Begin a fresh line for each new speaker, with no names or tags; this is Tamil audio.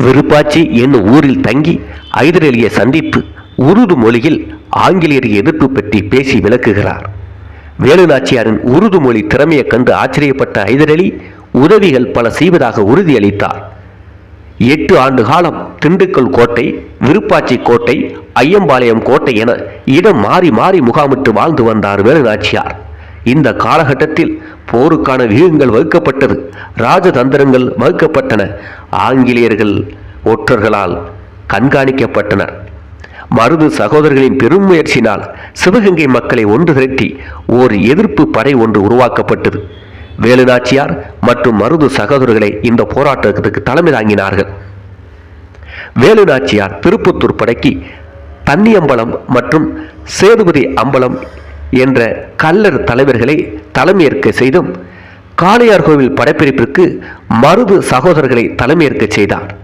விருப்பாச்சி என்னும் ஊரில் தங்கி ஐதர் அலியை சந்தித்து உருது மொழியில் ஆங்கிலேயர் எதிர்ப்பு பற்றி பேசி விளக்குகிறார். வேலு நாச்சியாரின் உருது மொழி திறமையைக் கண்டு ஆச்சரியப்பட்ட ஐதர் அலி உதவிகள் பல செய்வதாக உறுதியளித்தார். எட்டு ஆண்டு காலம் திண்டுக்கல் கோட்டை விருப்பாச்சி கோட்டை ஐயம்பாளையம் கோட்டை என இடம் மாறி மாறி முகாமிட்டு வாழ்ந்து வந்தார் வேலுநாச்சியார். இந்த காலகட்டத்தில் போருக்கான வியூகங்கள் வகுக்கப்பட்டது. ராஜதந்திரங்கள் வகுக்கப்பட்டன. ஆங்கிலேயர்கள் ஒற்றர்களால் கண்காணிக்கப்பட்டனர். மருது சகோதரர்களின் பெரும் முயற்சியினால் சிவகங்கை மக்களை ஒன்று திரட்டி ஓர் எதிர்ப்பு படை ஒன்று உருவாக்கப்பட்டது. வேலுநாச்சியார் மற்றும் மருது சகோதரர்களை இந்த போராட்டத்துக்கு தலைமை தாங்கினார்கள். வேலுநாச்சியார் திருப்பத்தூர் படைக்கு தன்னியம்பலம் மற்றும் சேதுபதி அம்பலம் என்ற கல்லர் தலைவர்களை தலைமையேற்க செய்தும் காளையார் கோவில் படப்பிடிப்பிற்கு மருது சகோதரர்களை தலைமையேற்க செய்தார்.